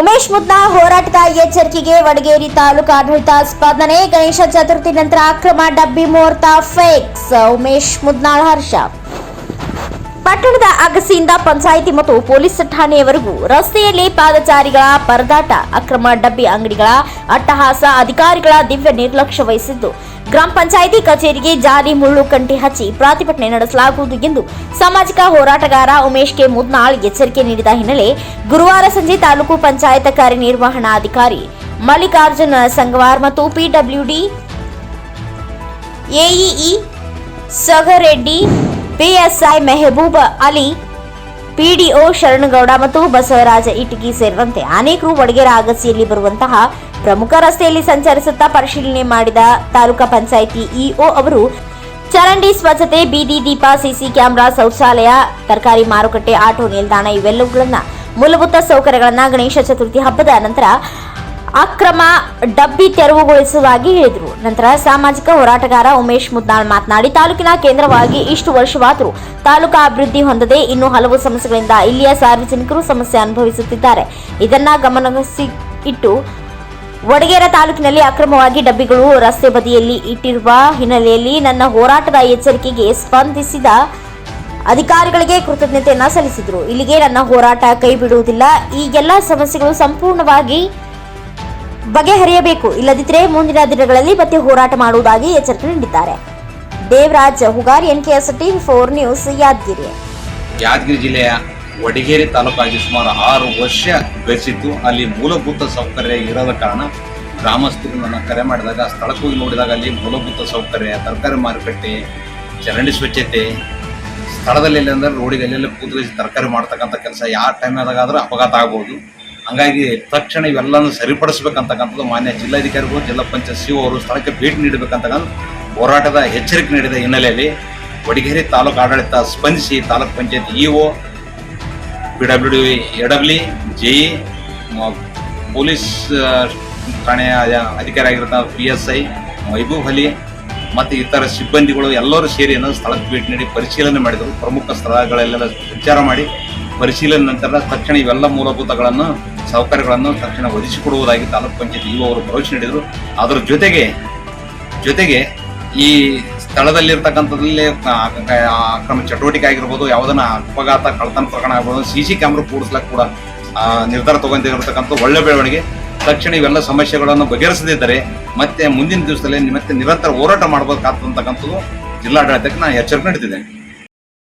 ಉಮೇಶ್ ಮುದ್ನಾಳ್ ಹೋರಾಟದ ಎಚ್ಚರಿಕೆಗೆ ವಡಗೇರಿ ತಾಲೂಕು ಆಡಳಿತ ಸ್ಪಂದನೆ, ಗಣೇಶ ಚತುರ್ಥಿ ನಂತರ ಅಕ್ರಮ ಡಬ್ಬಿ ಮುಹೂರ್ತ, ಫೇಕ್ಸ್. ಉಮೇಶ್ ಮುದ್ನಾಳ್ ಹರ್ಷ. ಪಟ್ಟಣದ ಅಗಸಿಯಿಂದ ಪಂಚಾಯಿತಿ ಮತ್ತು ಪೊಲೀಸ್ ಠಾಣೆಯವರೆಗೂ ರಸ್ತೆಯಲ್ಲಿ ಪಾದಚಾರಿಗಳ ಪರದಾಟ, ಅಕ್ರಮ ಡಬ್ಬಿ ಅಂಗಡಿಗಳ ಅಟ್ಟಹಾಸ, ಅಧಿಕಾರಿಗಳ ದಿವ್ಯ ನಿರ್ಲಕ್ಷ್ಯ ವಹಿಸಿದ್ದು. ಗ್ರಾಮ ಪಂಚಾಯಿತಿ ಕಚೇರಿಗೆ ಜಾರಿ ಮುಳ್ಳು ಕಂಟಿ ಹಚ್ಚಿ ಪ್ರತಿಭಟನೆ ನಡೆಸಲಾಗುವುದು ಎಂದು ಸಾಮಾಜಿಕ ಹೋರಾಟಗಾರ ಉಮೇಶ್ ಕೆ. ಮುದ್ನಾಳ್ ಎಚ್ಚರಿಕೆ ನೀಡಿದ ಹಿನ್ನೆಲೆ ಗುರುವಾರ ಸಂಜೆ ತಾಲೂಕು ಪಂಚಾಯತ್ ಕಾರ್ಯನಿರ್ವಹಣಾಧಿಕಾರಿ ಮಲ್ಲಿಕಾರ್ಜುನ ಸಂಗವಾರ್ ಮತ್ತು PWD AEE Sagareddy PSI Mehaboob Ali, PDO Sharanagouda ಮತ್ತು ಬಸವರಾಜ ಇಟಗಿ ಸೇರಿದಂತೆ ಅನೇಕರು ವಡಗೇರ ಅಗಸಿಯಲ್ಲಿ ಬರುವಂತಹ ಪ್ರಮುಖ ರಸ್ತೆಯಲ್ಲಿ ಸಂಚರಿಸುತ್ತಾ ಪರಿಶೀಲನೆ ಮಾಡಿದ ತಾಲೂಕಾ ಪಂಚಾಯಿತಿ ಇಒ ಅವರು, ಚರಂಡಿ ಸ್ವಚ್ಛತೆ, ಬೀದಿ ದೀಪ, ಸಿಸಿ ಕ್ಯಾಮೆರಾ, ಶೌಚಾಲಯ, ತರಕಾರಿ ಮಾರುಕಟ್ಟೆ, ಆಟೋ ನಿಲ್ದಾಣ ಇವೆಲ್ಲವುಗಳನ್ನ ಮೂಲಭೂತ ಸೌಕರ್ಯಗಳನ್ನ ಗಣೇಶ ಚತುರ್ಥಿ ಹಬ್ಬದ ನಂತರ ಅಕ್ರಮ ಡಬ್ಬಿ ತೆರವುಗೊಳಿಸುವುದಾಗಿ ಹೇಳಿದರು. ನಂತರ ಸಾಮಾಜಿಕ ಹೋರಾಟಗಾರ ಉಮೇಶ್ ಮುದ್ನಾಳ್ ಮಾತನಾಡಿ, ತಾಲೂಕಿನ ಕೇಂದ್ರವಾಗಿ ಇಷ್ಟು ವರ್ಷವಾದರೂ ತಾಲೂಕಾ ಅಭಿವೃದ್ಧಿ ಹೊಂದದೆ ಇನ್ನೂ ಹಲವು ಸಮಸ್ಯೆಗಳಿಂದ ಇಲ್ಲಿಯ ಸಾರ್ವಜನಿಕರು ಸಮಸ್ಯೆ ಅನುಭವಿಸುತ್ತಿದ್ದಾರೆ. ಇದನ್ನ ಗಮನಿಸಿ ಇಟ್ಟು ವಡಗೇರ ತಾಲೂಕಿನಲ್ಲಿ ಅಕ್ರಮವಾಗಿ ಡಬ್ಬಿಗಳು ರಸ್ತೆ ಬದಿಯಲ್ಲಿ ಇಟ್ಟಿರುವ ಹಿನ್ನೆಲೆಯಲ್ಲಿ ನನ್ನ ಹೋರಾಟದ ಎಚ್ಚರಿಕೆಗೆ ಸ್ಪಂದಿಸಿದ ಅಧಿಕಾರಿಗಳಿಗೆ ಕೃತಜ್ಞತೆಯನ್ನು ಸಲ್ಲಿಸಿದರು. ಇಲ್ಲಿಗೆ ನನ್ನ ಹೋರಾಟ ಕೈ ಬಿಡುವುದಿಲ್ಲ. ಈ ಎಲ್ಲ ಸಮಸ್ಯೆಗಳು ಸಂಪೂರ್ಣವಾಗಿ ಬಗೆಹರಿಯಬೇಕು. ಇಲ್ಲದಿದ್ದರೆ ಮುಂದಿನ ದಿನಗಳಲ್ಲಿ ಮತ್ತೆ ಹೋರಾಟ ಮಾಡುವುದಾಗಿ ಎಚ್ಚರಿಕೆ ನೀಡಿದ್ದಾರೆ. Devaraj Hugar, NKS TV four news, Yadagiri. Yadagiri ಜಿಲ್ಲೆಯ ವಡಗೇರಿ ತಾಲೂಕಾಗಿ ಸುಮಾರು ಆರು ವರ್ಷ ಬೆಸಿತ್ತು ಅಲ್ಲಿ ಮೂಲಭೂತ ಸೌಕರ್ಯ ಇರದ ಕಾರಣ ಗ್ರಾಮಸ್ಥರು ನನ್ನ ಕರೆ ಮಾಡಿದಾಗ, ಸ್ಥಳಕ್ಕೆ ಹೋಗಿ ನೋಡಿದಾಗ ಅಲ್ಲಿ ಮೂಲಭೂತ ಸೌಕರ್ಯ, ತರಕಾರಿ ಮಾರುಕಟ್ಟೆ, ಚರಂಡಿ ಸ್ವಚ್ಛತೆ ಸ್ಥಳದಲ್ಲಿ ಅಂದರೆ ರೋಡಿಗೆ ಎಲ್ಲೆಲ್ಲ ಕೂತ್ರಿಸಿ ತರಕಾರಿ ಮಾಡ್ತಕ್ಕಂಥ ಕೆಲಸ ಯಾವ ಟೈಮ್ ಆದಾಗಾದರೂ ಅಪಘಾತ ಆಗ್ಬೋದು. ಹಂಗಾಗಿ ತಕ್ಷಣ ಇವೆಲ್ಲನೂ ಸರಿಪಡಿಸ್ಬೇಕಂತಕ್ಕಂಥದ್ದು ಮಾನ್ಯ ಜಿಲ್ಲಾಧಿಕಾರಿಗಳು, ಜಿಲ್ಲಾ ಪಂಚಾಯತ್ ಸಿ ಅವರು ಸ್ಥಳಕ್ಕೆ ಭೇಟಿ ನೀಡಬೇಕಂತಕ್ಕಂಥ ಹೋರಾಟದ ಎಚ್ಚರಿಕೆ ನೀಡಿದ ಹಿನ್ನೆಲೆಯಲ್ಲಿ. ವಡಗೇರಿ ತಾಲೂಕು ಆಡಳಿತ ಸ್ಪಂದಿಸಿ, taluk panchayat EO P W D AW J E police ಠಾಣೆಯ ಅಧ- ಅಧಿಕಾರಿ ಆಗಿರ್ತಕ್ಕಂಥ P S I Mehaboob Ali ಮತ್ತು ಇತರ ಸಿಬ್ಬಂದಿಗಳು ಎಲ್ಲರೂ ಸೇರಿ ಸ್ಥಳಕ್ಕೆ ಭೇಟಿ ನೀಡಿ ಪರಿಶೀಲನೆ ಮಾಡಿದರು. ಪ್ರಮುಖ ಸ್ಥಳಗಳಲ್ಲೆಲ್ಲ ವಿಚಾರ ಮಾಡಿ ಪರಿಶೀಲನೆ ನಂತರ ತಕ್ಷಣ ಇವೆಲ್ಲ ಮೂಲಭೂತಗಳನ್ನು ಸೌಕರ್ಯಗಳನ್ನು ತಕ್ಷಣ ಒದಗಿಸಿಕೊಡುವುದಾಗಿ ತಾಲೂಕು ಪಂಚಾಯತ್ ಇಒ ಅವರು ಭರವಸೆ ನೀಡಿದರು. ಅದರ ಜೊತೆಗೆ ಜೊತೆಗೆ ಈ ಸ್ಥಳದಲ್ಲಿರ್ತಕ್ಕಂಥದ್ರಲ್ಲಿ ಅಕ್ರಮ ಚಟುವಟಿಕೆ ಆಗಿರ್ಬೋದು, ಯಾವುದನ್ನ ಅಪಘಾತ ಕಳತನ ಪ್ರಕರಣ ಆಗ್ಬೋದು ಸಿ ಸಿ ಕ್ಯಾಮ್ರಾ ಕೂಡಿಸ್ಲಕ್ಕೆ ಕೂಡ ನಿರ್ಧಾರ ತಗೊಂಡಿರತಕ್ಕಂಥ ಒಳ್ಳೆ ಬೆಳವಣಿಗೆ. ತಕ್ಷಣ ಇವೆಲ್ಲ ಸಮಸ್ಯೆಗಳನ್ನು ಬಗೆಹರಿಸದಿದ್ದರೆ ಮತ್ತೆ ಮುಂದಿನ ದಿವಸದಲ್ಲಿ ಮತ್ತೆ ನಿರಂತರ ಹೋರಾಟ ಮಾಡಬೇಕಾಗ್ತಕ್ಕಂಥದ್ದು ಜಿಲ್ಲಾಡಳಿತಕ್ಕೆ ನಾನು ಎಚ್ಚರಿಕೆ ನೀಡ್ತಿದ್ದೇನೆ.